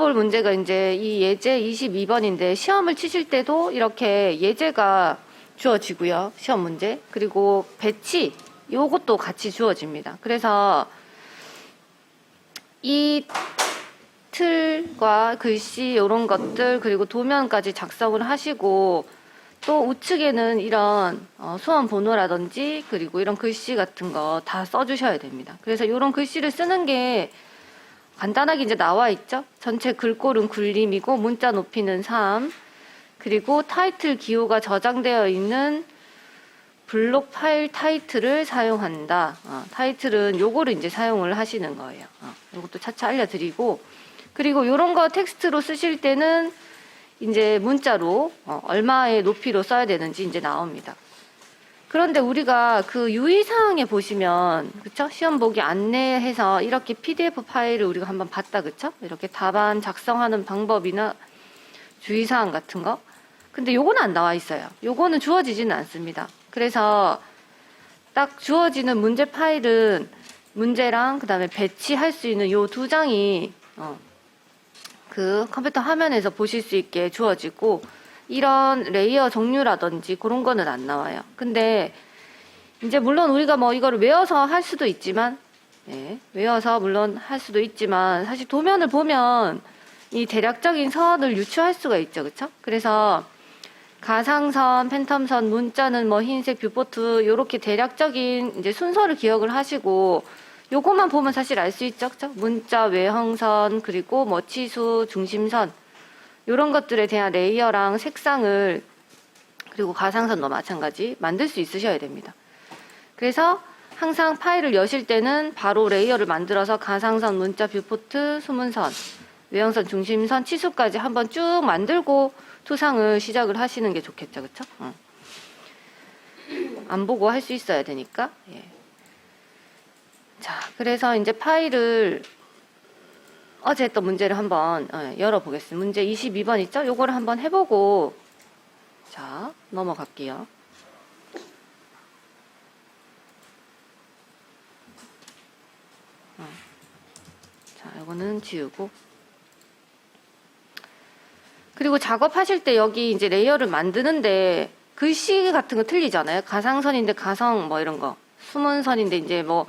풀어볼 문제가 이제 이 예제 22번인데 시험을 치실 때도 이렇게 예제가 주어지고요. 시험 문제. 그리고 배치 요것도 같이 주어집니다. 그래서 이 틀과 글씨 이런 것들 그리고 도면까지 작성을 하시고 또 우측에는 이런 어, 수험 번호라든지 그리고 이런 글씨 같은 거 다 써주셔야 됩니다. 그래서 이런 글씨를 쓰는 게 간단하게 이제 나와 있죠. 전체 글꼴은 굴림이고 문자 높이는 3 그리고 타이틀 기호가 저장되어 있는 블록 파일 타이틀을 사용한다. 어, 타이틀은 요거를 이제 사용을 하시는 거예요. 어, 요것도 차차 알려드리고 그리고 요런 거 텍스트로 쓰실 때는 이제 문자로 어, 얼마의 높이로 써야 되는지 이제 나옵니다. 그런데 우리가 그 유의사항에 보시면 그쵸? 시험 보기 안내해서 이렇게 PDF 파일을 우리가 한번 봤다 그쵸? 이렇게 답안 작성하는 방법이나 주의사항 같은 거? 근데 요거는 안 나와 있어요. 요거는 주어지지는 않습니다. 그래서 딱 주어지는 문제 파일은 문제랑 그 다음에 배치할 수 있는 요 두 장이 어, 그 컴퓨터 화면에서 보실 수 있게 주어지고 이런 레이어 종류라든지 그런 거는 안 나와요. 근데 이제 물론 우리가 뭐 이거를 외워서 할 수도 있지만 네, 외워서 물론 할 수도 있지만 사실 도면을 보면 이 대략적인 선을 유추할 수가 있죠. 그렇죠? 그래서 가상선, 팬텀선, 문자는 뭐 흰색 뷰포트 요렇게 대략적인 이제 순서를 기억을 하시고 요것만 보면 사실 알 수 있죠. 그렇죠? 문자, 외형선, 그리고 뭐 치수, 중심선 이런 것들에 대한 레이어랑 색상을 그리고 가상선도 마찬가지 만들 수 있으셔야 됩니다. 그래서 항상 파일을 여실 때는 바로 레이어를 만들어서 가상선, 문자, 뷰포트, 수문선, 외형선, 중심선, 치수까지 한번 쭉 만들고 투상을 시작을 하시는 게 좋겠죠, 그렇죠? 안 보고 할 수 있어야 되니까. 예. 자, 그래서 이제 파일을 어제 했던 문제를 한번 어, 열어보겠습니다. 문제 22번 있죠? 요거를 한번 해보고 자 넘어갈게요. 어. 자, 요거는 지우고 그리고 작업하실 때 여기 이제 레이어를 만드는데 글씨 같은 거 틀리잖아요. 가상선인데 가성 뭐 이런 거, 수문선인데 이제 뭐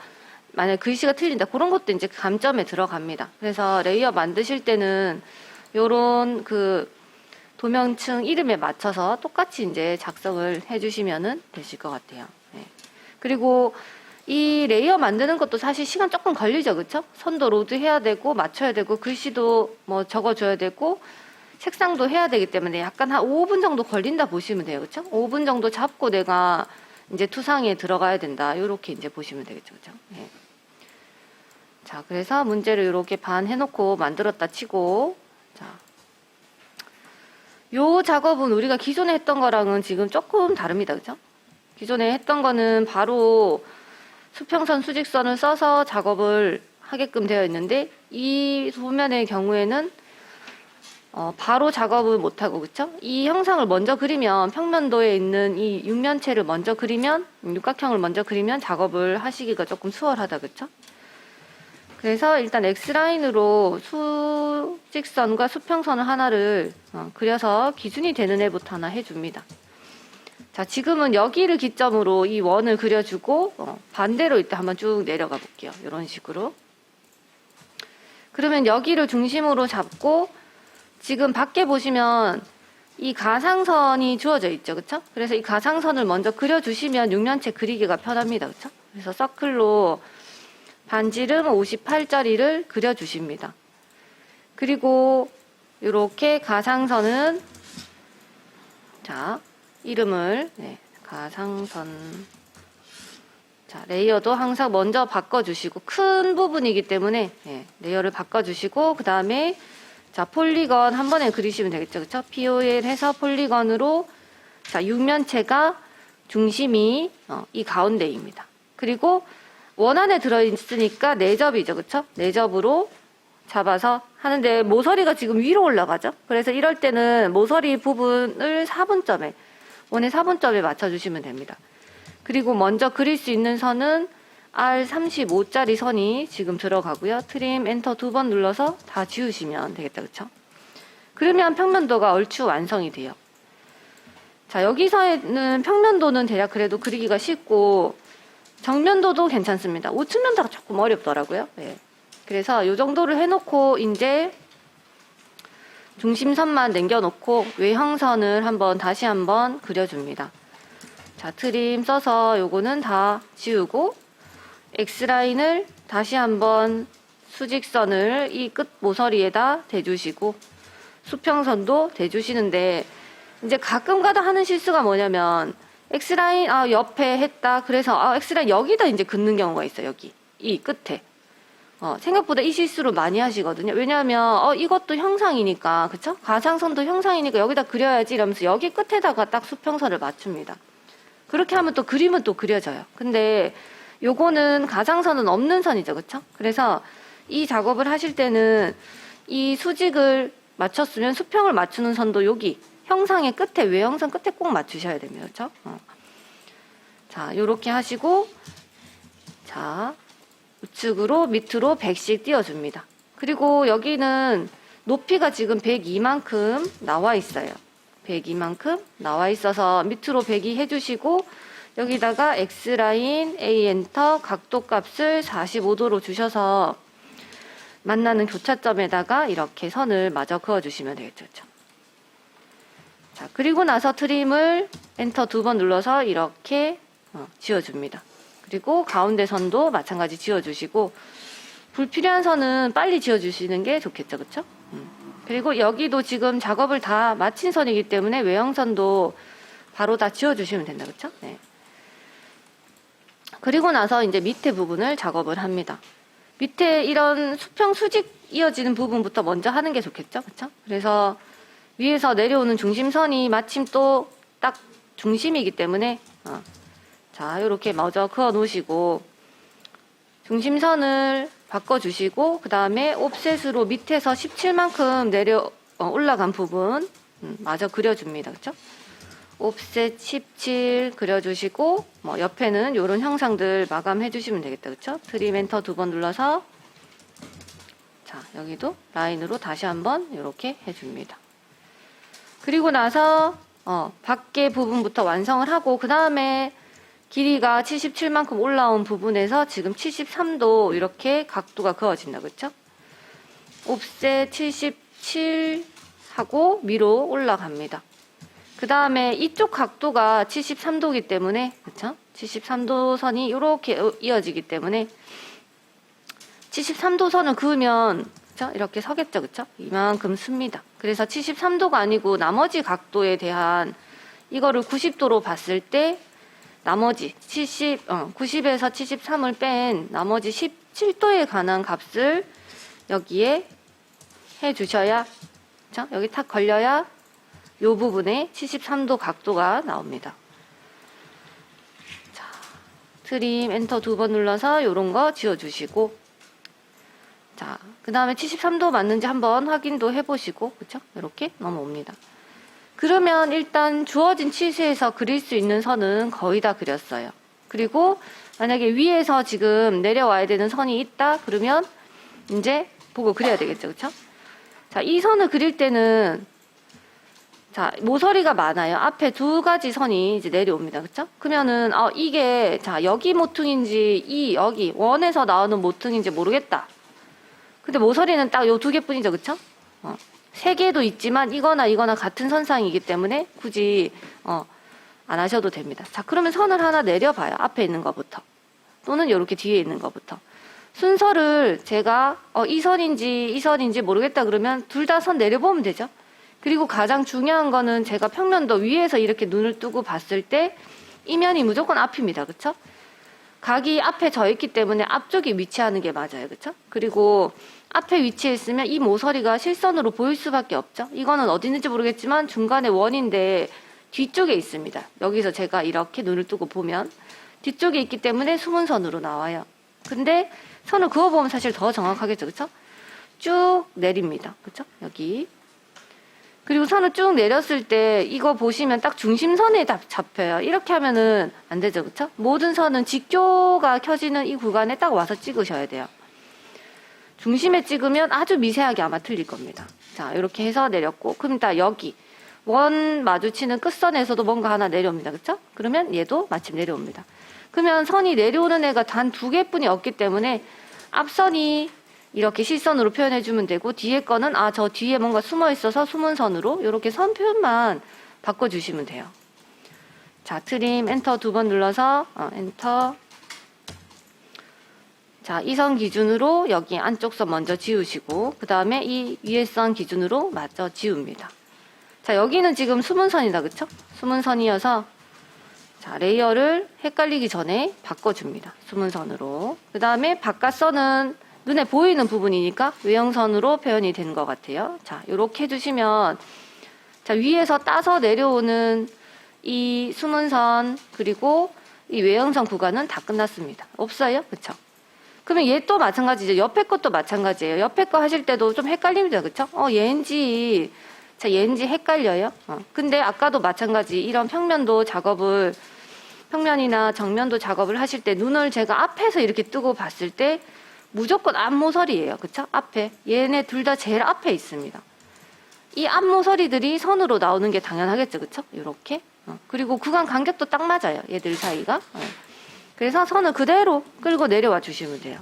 만약 글씨가 틀린다 그런 것도 이제 감점에 들어갑니다. 그래서 레이어 만드실 때는 요런 그 도명층 이름에 맞춰서 똑같이 이제 작성을 해주시면은 되실 것 같아요. 네. 그리고 이 레이어 만드는 것도 사실 시간 조금 걸리죠, 그렇죠? 선도 로드 해야 되고 맞춰야 되고 글씨도 뭐 적어줘야 되고 색상도 해야 되기 때문에 약간 한 5분 정도 걸린다 보시면 돼요, 그렇죠? 5분 정도 잡고 내가 이제 투상에 들어가야 된다. 이렇게 이제 보시면 되겠죠, 그렇죠? 네. 자, 그래서 문제를 이렇게 반 해놓고 만들었다 치고, 자, 요 작업은 우리가 기존에 했던 거랑은 지금 조금 다릅니다, 그죠? 기존에 했던 거는 바로 수평선, 수직선을 써서 작업을 하게끔 되어 있는데 이 소면의 경우에는 어, 바로 작업을 못하고 그쵸? 이 형상을 먼저 그리면 평면도에 있는 이 육면체를 먼저 그리면 육각형을 먼저 그리면 작업을 하시기가 조금 수월하다 그쵸? 그래서 일단 X라인으로 수직선과 수평선을 하나를 어, 그려서 기준이 되는 애부터 하나 해줍니다. 자, 지금은 여기를 기점으로 이 원을 그려주고 어, 반대로 이때 한번 쭉 내려가 볼게요. 이런 식으로. 그러면 여기를 중심으로 잡고 지금 밖에 보시면 이 가상선이 주어져 있죠. 그쵸? 그래서 이 가상선을 먼저 그려주시면 육면체 그리기가 편합니다. 그쵸? 그래서 서클로 반지름 58짜리를 그려주십니다. 그리고 이렇게 가상선은 자 이름을 네, 가상선 자 레이어도 항상 먼저 바꿔주시고 큰 부분이기 때문에 네, 레이어를 바꿔주시고 그 다음에 자 폴리건 한 번에 그리시면 되겠죠, 그렇죠? POL 해서 폴리건으로 자 육면체가 중심이 어, 이 가운데입니다. 그리고 원 안에 들어있으니까 네 접이죠. 그쵸? 네 접으로 잡아서 하는데 모서리가 지금 위로 올라가죠. 그래서 이럴 때는 모서리 부분을 4분점에 원의 4분점에 맞춰주시면 됩니다. 그리고 먼저 그릴 수 있는 선은 R35짜리 선이 지금 들어가고요. 트림 엔터 두 번 눌러서 다 지우시면 되겠다. 그쵸? 그러면 평면도가 얼추 완성이 돼요. 자, 여기서는 평면도는 대략 그래도 그리기가 쉽고 정면도도 괜찮습니다. 우측면도가 조금 어렵더라고요. 예. 그래서 이 정도를 해놓고 이제 중심선만 남겨놓고 외형선을 한번 다시 한번 그려줍니다. 자, 트림 써서 요거는 다 지우고 X라인을 다시 한번 수직선을 이 끝 모서리에다 대주시고 수평선도 대주시는데 이제 가끔 가다 하는 실수가 뭐냐면 X라인 아 옆에 했다. 그래서 아 X라인 여기다 이제 긋는 경우가 있어요 여기. 이 끝에. 어, 생각보다 이 실수를 많이 하시거든요. 왜냐하면 어 이것도 형상이니까 그쵸? 가상선도 형상이니까 여기다 그려야지 이러면서 여기 끝에다가 딱 수평선을 맞춥니다. 그렇게 하면 또 그림은 또 그려져요. 근데 요거는 가상선은 없는 선이죠 그쵸? 그래서 이 작업을 하실 때는 이 수직을 맞췄으면 수평을 맞추는 선도 여기 형상의 끝에 외형선 끝에 꼭 맞추셔야 됩니다. 그렇죠? 어. 자, 요렇게 하시고 자, 우측으로 밑으로 100씩 띄워 줍니다. 그리고 여기는 높이가 지금 102만큼 나와 있어요. 102만큼 나와 있어서 밑으로 102 해주시고 여기다가 X라인 A 엔터 각도 값을 45도로 주셔서 만나는 교차점에다가 이렇게 선을 마저 그어주시면 되겠죠. 자, 그리고 나서 트림을 엔터 두 번 눌러서 이렇게 어, 지워줍니다. 그리고 가운데 선도 마찬가지 지워주시고 불필요한 선은 빨리 지워주시는 게 좋겠죠, 그렇죠? 음. 그리고 여기도 지금 작업을 다 마친 선이기 때문에 외형선도 바로 다 지워주시면 된다, 그렇죠? 네. 그리고 나서 이제 밑에 부분을 작업을 합니다. 밑에 이런 수평 수직 이어지는 부분부터 먼저 하는 게 좋겠죠, 그렇죠? 그래서 위에서 내려오는 중심선이 마침 또 딱 중심이기 때문에 어. 자 이렇게 마저 그어 놓으시고 중심선을 바꿔 주시고 그 다음에 옵셋으로 밑에서 17만큼 내려 어, 올라간 부분 음, 마저 그려줍니다. 그렇죠? 옵셋 17 그려주시고 뭐 옆에는 이런 형상들 마감해 주시면 되겠다. 트림 엔터 두 번 눌러서 자 여기도 라인으로 다시 한번 이렇게 해줍니다. 그리고 나서 어, 밖에 부분부터 완성을 하고 그 다음에 길이가 77만큼 올라온 부분에서 지금 73도 이렇게 각도가 그어진다 그렇죠? 옵셋 77 하고 위로 올라갑니다. 그 다음에 이쪽 각도가 73도이기 때문에 그렇죠? 73도 선이 이렇게 이어지기 때문에 73도 선을 그으면 그렇죠? 이렇게 서겠죠, 그렇죠? 이만큼 씁니다. 그래서 73도가 아니고 나머지 각도에 대한 이거를 90도로 봤을 때 나머지 70, 어, 90에서 73을 뺀 나머지 17도에 관한 값을 여기에 해 주셔야 그렇죠? 여기 탁 걸려야 이 부분에 73도 각도가 나옵니다. 자, 트림 엔터 두 번 눌러서 이런 거 지워 주시고 자, 그 다음에 73도 맞는지 한번 확인도 해보시고, 그쵸? 이렇게 넘어옵니다. 그러면 일단 주어진 치수에서 그릴 수 있는 선은 거의 다 그렸어요. 그리고 만약에 위에서 지금 내려와야 되는 선이 있다? 그러면 이제 보고 그려야 되겠죠. 그쵸? 자, 이 선을 그릴 때는 자, 모서리가 많아요. 앞에 두 가지 선이 이제 내려옵니다. 그쵸? 그러면은, 어, 이게, 자, 여기 모퉁인지, 이, 여기, 원에서 나오는 모퉁인지 모르겠다. 근데 모서리는 딱 요 두 개뿐이죠, 그쵸? 어. 세 개도 있지만 이거나 이거나 같은 선상이기 때문에 굳이 어, 안 하셔도 됩니다. 자, 그러면 선을 하나 내려봐요. 앞에 있는 것부터. 또는 이렇게 뒤에 있는 것부터. 순서를 제가 어, 이 선인지 이 선인지 모르겠다 그러면 둘 다 선 내려보면 되죠. 그리고 가장 중요한 거는 제가 평면도 위에서 이렇게 눈을 뜨고 봤을 때 이면이 무조건 앞입니다. 그쵸? 각이 앞에 져 있기 때문에 앞쪽에 위치하는 게 맞아요. 그쵸? 그리고 앞에 위치해 있으면 이 모서리가 실선으로 보일 수밖에 없죠. 이거는 어디 있는지 모르겠지만 중간에 원인데 뒤쪽에 있습니다. 여기서 제가 이렇게 눈을 뜨고 보면 뒤쪽에 있기 때문에 숨은 선으로 나와요. 근데 선을 그어보면 사실 더 정확하겠죠. 그쵸? 쭉 내립니다. 그쵸? 여기. 그리고 선을 쭉 내렸을 때 이거 보시면 딱 중심선에 딱 잡혀요. 이렇게 하면은 안 되죠. 그쵸? 모든 선은 직교가 켜지는 이 구간에 딱 와서 찍으셔야 돼요. 중심에 찍으면 아주 미세하게 아마 틀릴 겁니다. 자, 이렇게 해서 내렸고. 그럼 딱 여기. 원 마주치는 끝선에서도 뭔가 하나 내려옵니다. 그쵸? 그러면 얘도 마침 내려옵니다. 그러면 선이 내려오는 애가 단 두 개뿐이 없기 때문에 앞선이 이렇게 실선으로 표현해 주면 되고 뒤에 거는 아 저 뒤에 뭔가 숨어 있어서 숨은 선으로 이렇게 선 표현만 바꿔 주시면 돼요. 자, 트림 엔터 두 번 눌러서 어, 엔터 자, 이 선 기준으로 여기 안쪽 선 먼저 지우시고 그 다음에 이 위에 선 기준으로 맞춰 지웁니다. 자, 여기는 지금 숨은 선이다. 그쵸? 숨은 선이어서 자, 레이어를 헷갈리기 전에 바꿔줍니다. 숨은 선으로. 그 다음에 바깥 선은 눈에 보이는 부분이니까 외형선으로 표현이 되는 것 같아요. 자, 이렇게 해주시면 자, 위에서 따서 내려오는 이 숨은 선 그리고 이 외형선 구간은 다 끝났습니다. 없어요? 그쵸? 그러면 얘 또 마찬가지죠. 옆에 것도 마찬가지예요. 옆에 거 하실 때도 좀 헷갈립니다. 그쵸? 어, 얘인지, 자, 얘인지 헷갈려요. 어. 근데 아까도 마찬가지 이런 평면도 작업을 평면이나 정면도 작업을 하실 때 눈을 제가 앞에서 이렇게 뜨고 봤을 때 무조건 앞모서리예요. 그쵸? 앞에. 얘네 둘 다 제일 앞에 있습니다. 이 앞모서리들이 선으로 나오는 게 당연하겠죠. 그쵸? 이렇게. 어. 그리고 구간 간격도 딱 맞아요. 얘들 사이가. 어. 그래서 선을 그대로 끌고 내려와 주시면 돼요.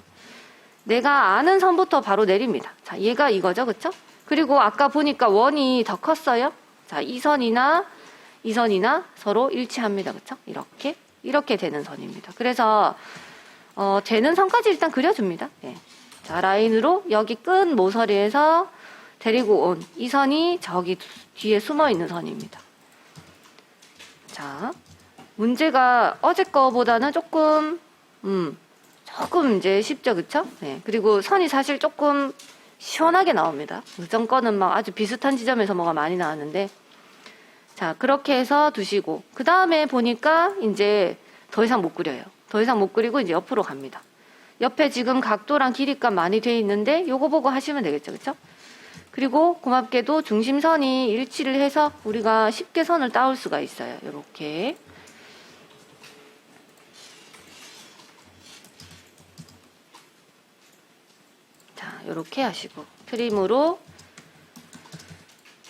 내가 아는 선부터 바로 내립니다. 자, 얘가 이거죠. 그쵸? 그리고 아까 보니까 원이 더 컸어요. 자, 이 선이나 이 선이나 서로 일치합니다. 그쵸? 이렇게. 이렇게 되는 선입니다. 그래서 어, 되는 선까지 일단 그려줍니다. 예. 자, 라인으로 여기 끝 모서리에서 데리고 온 이 선이 저기 뒤에 숨어 있는 선입니다. 자, 문제가 어제 거보다는 조금, 음, 조금 이제 쉽죠, 그쵸? 네. 그리고 선이 사실 조금 시원하게 나옵니다. 그전 거는 막 아주 비슷한 지점에서 뭐가 많이 나왔는데. 자, 그렇게 해서 두시고. 그 다음에 보니까 이제 더 이상 못 그려요. 더 이상 못 그리고 이제 옆으로 갑니다. 옆에 지금 각도랑 길이감 많이 돼 있는데 요거 보고 하시면 되겠죠. 그쵸? 그리고 고맙게도 중심선이 일치를 해서 우리가 쉽게 선을 따올 수가 있어요. 이렇게. 자, 이렇게 하시고 트림으로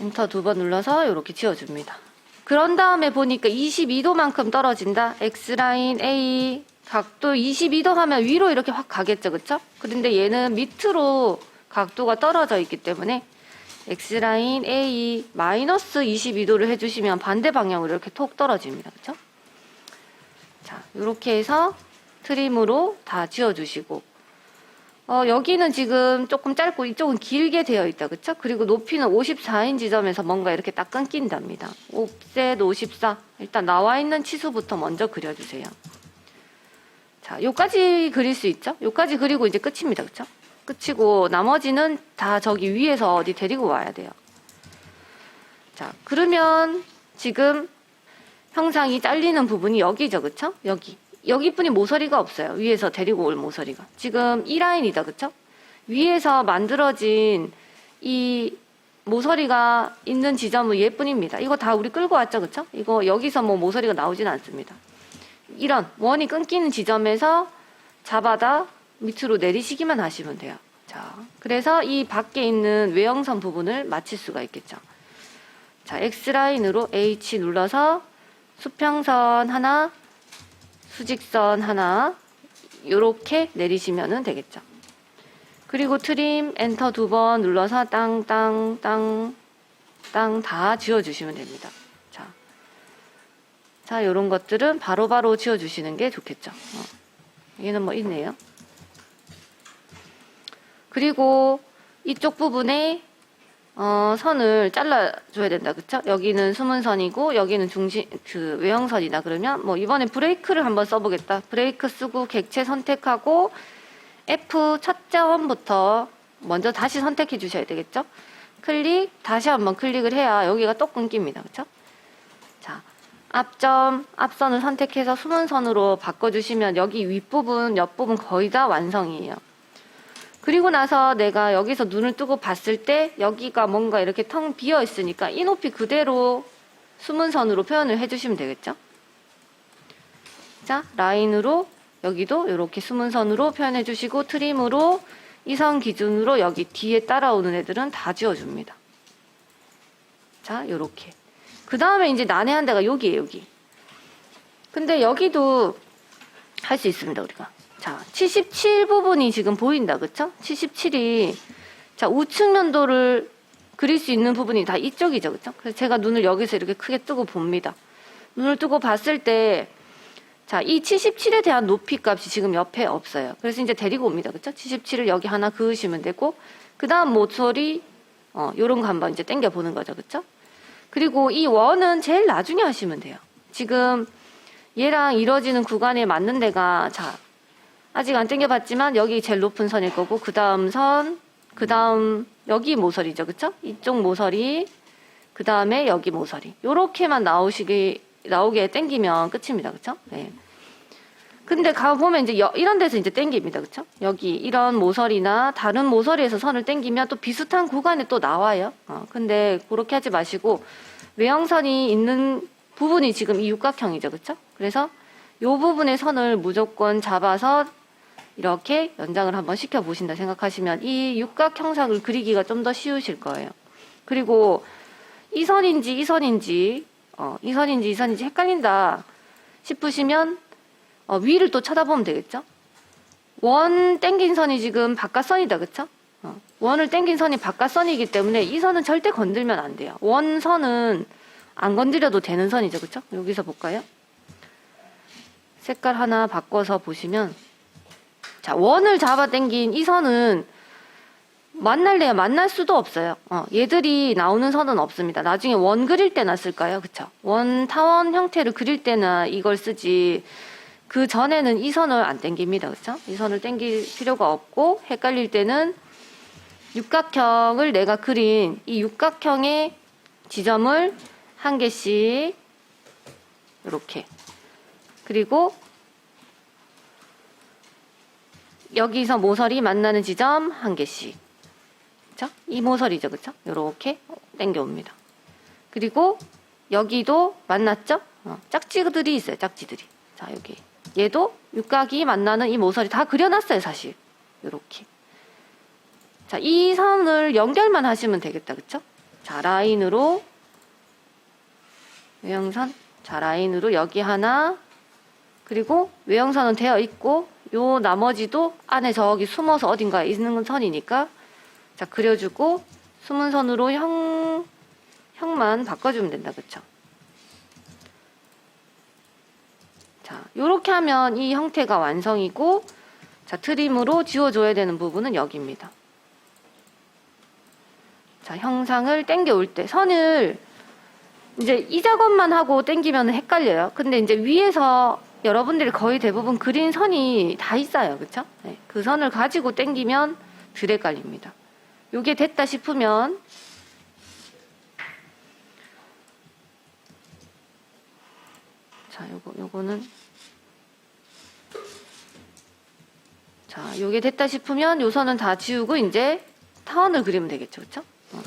엔터 두 번 눌러서 이렇게 지워줍니다. 그런 다음에 보니까 22도만큼 떨어진다. X라인 A 각도 22도 하면 위로 이렇게 확 가겠죠. 그쵸? 그런데 얘는 밑으로 각도가 떨어져 있기 때문에 X라인 A 마이너스 22도를 해주시면 반대 방향으로 이렇게 톡 떨어집니다. 그쵸? 자, 이렇게 해서 트림으로 다 지워주시고 어, 여기는 지금 조금 짧고 이쪽은 길게 되어 있다. 그쵸? 그리고 높이는 54인 지점에서 뭔가 이렇게 딱 끊긴답니다. 옵셋 54. 일단 나와 있는 치수부터 먼저 그려주세요. 자, 요까지 그릴 수 있죠? 요까지 그리고 이제 끝입니다. 그쵸? 끝이고 나머지는 다 저기 위에서 어디 데리고 와야 돼요. 자, 그러면 지금 형상이 잘리는 부분이 여기죠. 그쵸? 여기. 여기뿐이 모서리가 없어요. 위에서 데리고 올 모서리가. 지금 이 라인이다. 그쵸? 위에서 만들어진 이 모서리가 있는 지점은 얘뿐입니다. 이거 다 우리 끌고 왔죠. 그쵸? 이거 여기서 뭐 모서리가 나오진 않습니다. 이런 원이 끊기는 지점에서 잡아다 밑으로 내리시기만 하시면 돼요. 자, 그래서 이 밖에 있는 외형선 부분을 맞출 수가 있겠죠. 자, X라인으로 H 눌러서 수평선 하나, 수직선 하나 이렇게 내리시면 되겠죠. 그리고 트림 엔터 두 번 눌러서 땅 땅 땅 땅 다 지워주시면 됩니다. 자, 자 이런 것들은 바로바로 지워주시는 게 좋겠죠. 어. 얘는 뭐 있네요. 그리고 이쪽 부분에 어, 선을 잘라줘야 된다, 그쵸? 여기는 숨은 선이고, 여기는 중심, 그, 외형선이다. 그러면, 뭐, 이번에 브레이크를 한번 써보겠다. 브레이크 쓰고, 객체 선택하고, F 첫 자원부터 먼저 다시 선택해 주셔야 되겠죠? 클릭, 다시 한번 클릭을 해야 여기가 또 끊깁니다. 그쵸? 자, 앞점, 앞선을 선택해서 숨은 선으로 바꿔주시면 여기 윗부분, 옆부분 거의 다 완성이에요. 그리고 나서 내가 여기서 눈을 뜨고 봤을 때 여기가 뭔가 이렇게 텅 비어 있으니까 이 높이 그대로 숨은 선으로 표현을 해주시면 되겠죠? 자, 라인으로 여기도 이렇게 숨은 선으로 표현해 주시고 트림으로 이 선 기준으로 여기 뒤에 따라오는 애들은 다 지워줍니다. 자, 요렇게. 그 다음에 이제 난해한 데가 여기에요, 여기. 근데 여기도 할 수 있습니다, 우리가. 자, 77 부분이 지금 보인다, 그쵸? 77이, 자, 우측 면도를 그릴 수 있는 부분이 다 이쪽이죠, 그쵸? 그래서 제가 눈을 여기서 이렇게 크게 뜨고 봅니다. 눈을 뜨고 봤을 때, 자, 이 77에 대한 높이 값이 지금 옆에 없어요. 그래서 이제 데리고 옵니다. 그쵸? 77을 여기 하나 그으시면 되고, 그 다음 모서리, 어, 요런 거 한번 이제 당겨 보는 거죠. 그쵸? 그리고 이 원은 제일 나중에 하시면 돼요. 지금 얘랑 이뤄지는 구간에 맞는 데가, 자, 아직 안 당겨봤지만 여기 제일 높은 선일 거고, 그 다음 선, 그 다음 여기 모서리죠. 그쵸? 이쪽 모서리, 그 다음에 여기 모서리. 요렇게만 나오시게, 나오게 땡기면 끝입니다. 그쵸? 네. 근데 가보면 이제 여- 이런 데서 이제 땡깁니다. 그쵸? 여기 이런 모서리나 다른 모서리에서 선을 땡기면 또 비슷한 구간에 또 나와요. 어, 근데 그렇게 하지 마시고 외형선이 있는 부분이 지금 이 육각형이죠. 그쵸? 그래서 요 부분의 선을 무조건 잡아서 이렇게 연장을 한번 시켜 보신다 생각하시면 이 육각 형상을 그리기가 좀 더 쉬우실 거예요. 그리고 이 선인지 이 선인지 어, 이 선인지 이 선인지 헷갈린다 싶으시면 어, 위를 또 쳐다보면 되겠죠. 원 땡긴 선이 지금 바깥선이다, 그쵸? 어, 원을 땡긴 선이 바깥선이기 때문에 이 선은 절대 건들면 안 돼요. 원 선은 안 건드려도 되는 선이죠, 그쵸? 여기서 볼까요? 색깔 하나 바꿔서 보시면 자 원을 잡아 당긴 이 선은 만날래야 만날 수도 없어요. 어, 얘들이 나오는 선은 없습니다. 나중에 원 그릴 때나 쓸까요? 그쵸? 원 타원 형태를 그릴 때나 이걸 쓰지 그 전에는 이 선을 안 당깁니다. 그쵸? 이 선을 당길 필요가 없고 헷갈릴 때는 육각형을 내가 그린 이 육각형의 지점을 한 개씩 이렇게 그리고 여기서 모서리 만나는 지점 한 개씩. 그쵸? 이 모서리죠, 그쵸? 요렇게 당겨옵니다. 그리고 여기도 만났죠? 어, 짝지들이 있어요, 짝지들이. 자, 여기. 얘도 육각이 만나는 이 모서리 다 그려놨어요, 사실. 요렇게. 자, 이 선을 연결만 하시면 되겠다, 그쵸? 자, 라인으로 외형선. 자, 라인으로 여기 하나. 그리고 외형선은 되어 있고 요 나머지도 안에 저기 숨어서 어딘가에 있는 선이니까 자 그려주고 숨은 선으로 형 형만 바꿔주면 된다 그쵸? 자 요렇게 하면 이 형태가 완성이고 자 트림으로 지워줘야 되는 부분은 여기입니다. 자 형상을 당겨 올 때 선을 이제 이 작업만 하고 당기면 헷갈려요. 근데 이제 위에서 여러분들이 거의 대부분 그린 선이 다 있어요. 그쵸? 네, 그 선을 가지고 당기면 덜 헷갈립니다. 요게 됐다 싶으면 자, 요거 요거는 자, 요게 됐다 싶으면 요 선은 다 지우고 이제 타원을 그리면 되겠죠. 그쵸? 어.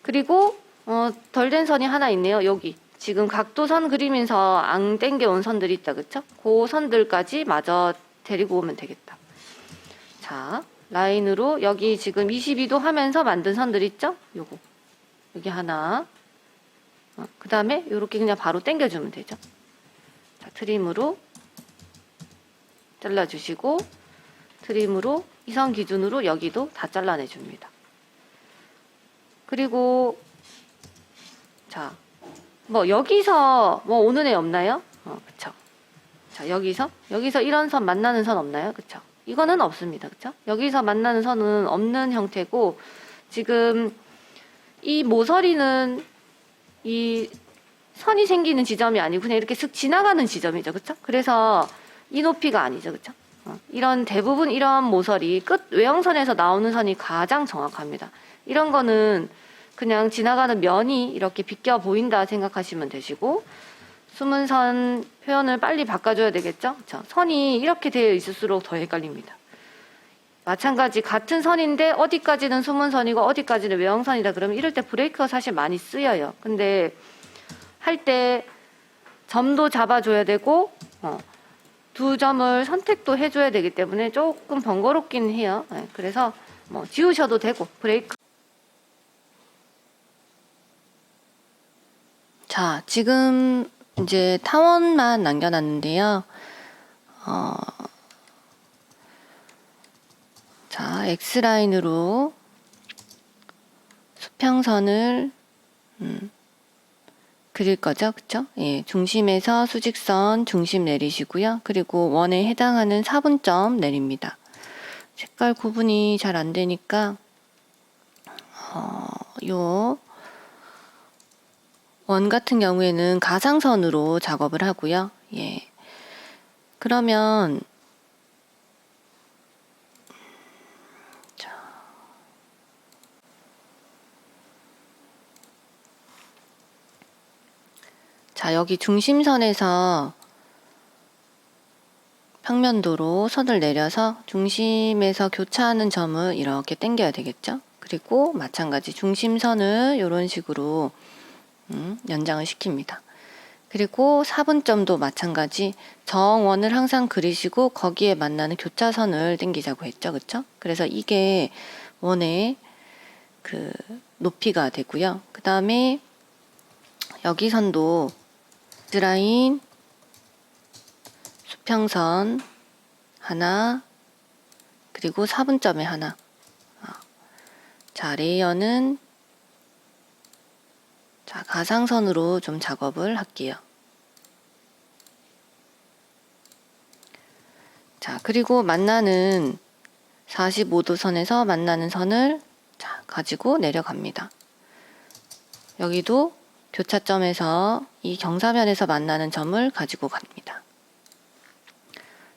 그리고 어, 덜 된 선이 하나 있네요. 여기. 지금 각도선 그리면서 앙 땡겨온 선들이 있다. 그쵸? 그 선들까지 마저 데리고 오면 되겠다. 자, 라인으로 여기 지금 22도 하면서 만든 선들 있죠? 요거. 여기 하나. 어, 그 다음에 이렇게 그냥 바로 당겨주면 되죠. 자, 트림으로 잘라주시고 트림으로 이선 기준으로 여기도 다 잘라내줍니다. 그리고 자, 뭐 여기서 뭐 오는 애 없나요? 어, 그쵸. 자, 여기서 여기서 이런 선 만나는 선 없나요? 그쵸. 이거는 없습니다. 그쵸? 여기서 만나는 선은 없는 형태고 지금 이 모서리는 이 선이 생기는 지점이 아니고 그냥 이렇게 슥 지나가는 지점이죠. 그쵸? 그래서 이 높이가 아니죠. 어, 이런 대부분 이런 모서리 끝 외형선에서 나오는 선이 가장 정확합니다. 이런 거는 그냥 지나가는 면이 이렇게 비껴 보인다 생각하시면 되시고 숨은 선 표현을 빨리 바꿔줘야 되겠죠? 그쵸? 선이 이렇게 되어 있을수록 더 헷갈립니다. 마찬가지 같은 선인데 어디까지는 수문선이고 어디까지는 외형선이다 그러면 이럴 때 브레이크가 사실 많이 쓰여요. 근데 할 때 점도 잡아줘야 되고 어, 두 점을 선택도 해줘야 되기 때문에 조금 번거롭긴 해요. 예, 그래서 뭐 지우셔도 되고 브레이크. 자, 지금 이제 타원만 남겨놨는데요. 어, 자, X라인으로 수평선을 음, 그릴 거죠. 그쵸? 예, 중심에서 수직선 중심 내리시고요. 그리고 원에 해당하는 4분점 내립니다. 색깔 구분이 잘 안 되니까 어, 요 원 같은 경우에는 가상선으로 작업을 하고요. 예. 그러면 자, 여기 중심선에서 평면도로 선을 내려서 중심에서 교차하는 점을 이렇게 당겨야 되겠죠? 그리고 마찬가지 중심선을 이런 식으로 음, 연장을 시킵니다. 그리고 4분점도 마찬가지 정원을 항상 그리시고 거기에 만나는 교차선을 당기자고 했죠. 그쵸? 그래서 이게 원의 그 높이가 되고요. 그 다음에 여기 선도 라인 수평선 하나 그리고 4분점에 하나 아. 자 레이어는 자, 가상선으로 좀 작업을 할게요. 자, 그리고 만나는 45도 선에서 만나는 선을 자, 가지고 내려갑니다. 여기도 교차점에서 이 경사면에서 만나는 점을 가지고 갑니다.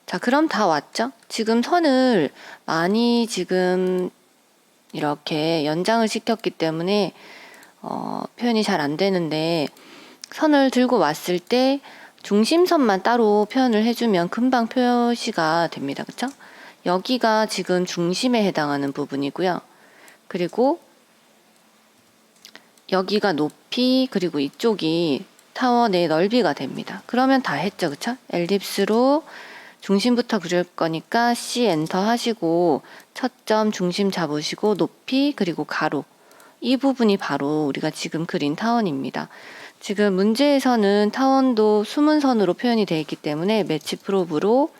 자, 그럼 다 왔죠? 지금 선을 많이 지금 이렇게 연장을 시켰기 때문에 어, 표현이 잘 안 되는데 선을 들고 왔을 때 중심선만 따로 표현을 해주면 금방 표시가 됩니다. 그쵸? 여기가 지금 중심에 해당하는 부분이고요. 그리고 여기가 높 이 그리고 이쪽이 타워 내 넓이가 됩니다. 그러면 다 했죠. 그쵸? 엘립스로 중심부터 그릴 거니까 C 엔터 하시고 첫 점 중심 잡으시고 높이 그리고 가로 이 부분이 바로 우리가 지금 그린 타원입니다. 지금 문제에서는 타원도 수문선으로 표현이 되어 있기 때문에 매치 프로브로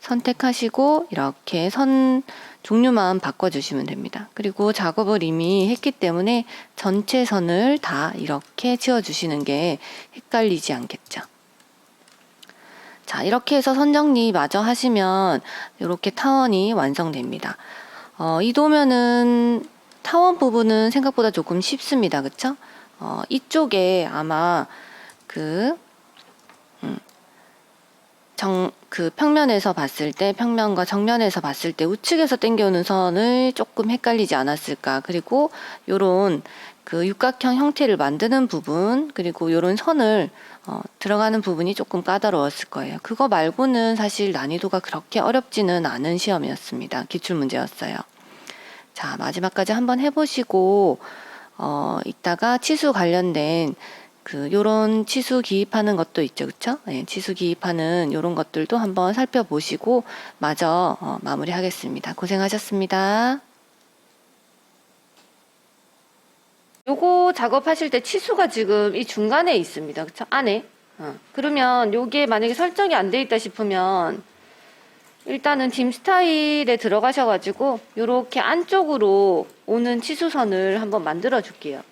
선택하시고 이렇게 선 종류만 바꿔주시면 됩니다. 그리고 작업을 이미 했기 때문에 전체 선을 다 이렇게 지워주시는 게 헷갈리지 않겠죠. 자, 이렇게 해서 선 정리 마저 하시면 이렇게 타원이 완성됩니다. 어, 이 도면은 타원 부분은 생각보다 조금 쉽습니다. 그쵸? 어, 이쪽에 아마 그, 음, 정, 그 평면에서 봤을 때, 평면과 정면에서 봤을 때 우측에서 당겨오는 선을 조금 헷갈리지 않았을까. 그리고 요런 그 육각형 형태를 만드는 부분, 그리고 요런 선을 어, 들어가는 부분이 조금 까다로웠을 거예요. 그거 말고는 사실 난이도가 그렇게 어렵지는 않은 시험이었습니다. 기출 문제였어요. 자, 마지막까지 한번 해보시고, 어, 이따가 치수 관련된 그, 요런 치수 기입하는 것도 있죠. 그쵸? 네, 치수 기입하는 요런 것들도 한번 살펴보시고, 마저 어, 마무리 하겠습니다. 고생하셨습니다. 요거 작업하실 때 치수가 지금 이 중간에 있습니다. 그쵸? 안에. 어, 그러면 요게 만약에 설정이 안 돼 있다 싶으면 일단은 딤 스타일에 들어가셔 가지고 이렇게 안쪽으로 오는 치수선을 한번 만들어 줄게요.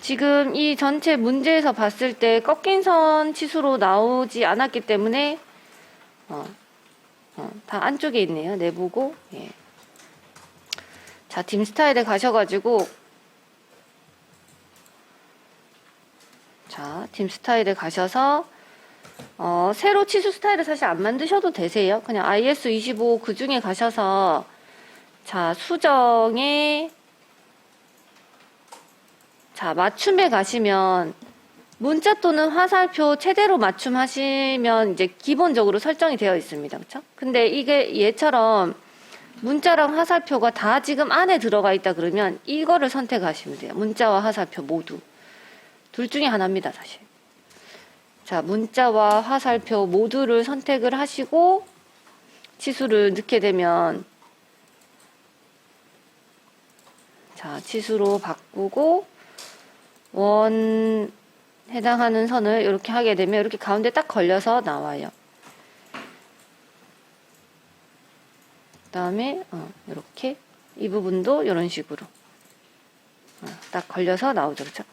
음. 지금 이 전체 문제에서 봤을 때 꺾인 선 치수로 나오지 않았기 때문에 어, 어, 다 안쪽에 있네요. 내부고. 예. 자, 딤 스타일에 가셔가지고 자, 딤 스타일에 가셔서 어, 새로 치수 스타일을 사실 안 만드셔도 되세요. 그냥 IS25 그 중에 가셔서 자, 수정에 자, 맞춤에 가시면 문자 또는 화살표 최대로 맞춤하시면 이제 기본적으로 설정이 되어 있습니다. 그렇죠? 근데 이게 얘처럼 문자랑 화살표가 다 지금 안에 들어가 있다 그러면 이거를 선택하시면 돼요. 문자와 화살표 모두. 둘 중에 하나입니다, 사실. 자, 문자와 화살표 모두를 선택을 하시고 치수를 넣게 되면 자, 치수로 바꾸고 원 해당하는 선을 이렇게 하게 되면 이렇게 가운데 딱 걸려서 나와요. 그 다음에 어, 이렇게 이 부분도 이런 식으로 어, 딱 걸려서 나오죠, 그렇죠?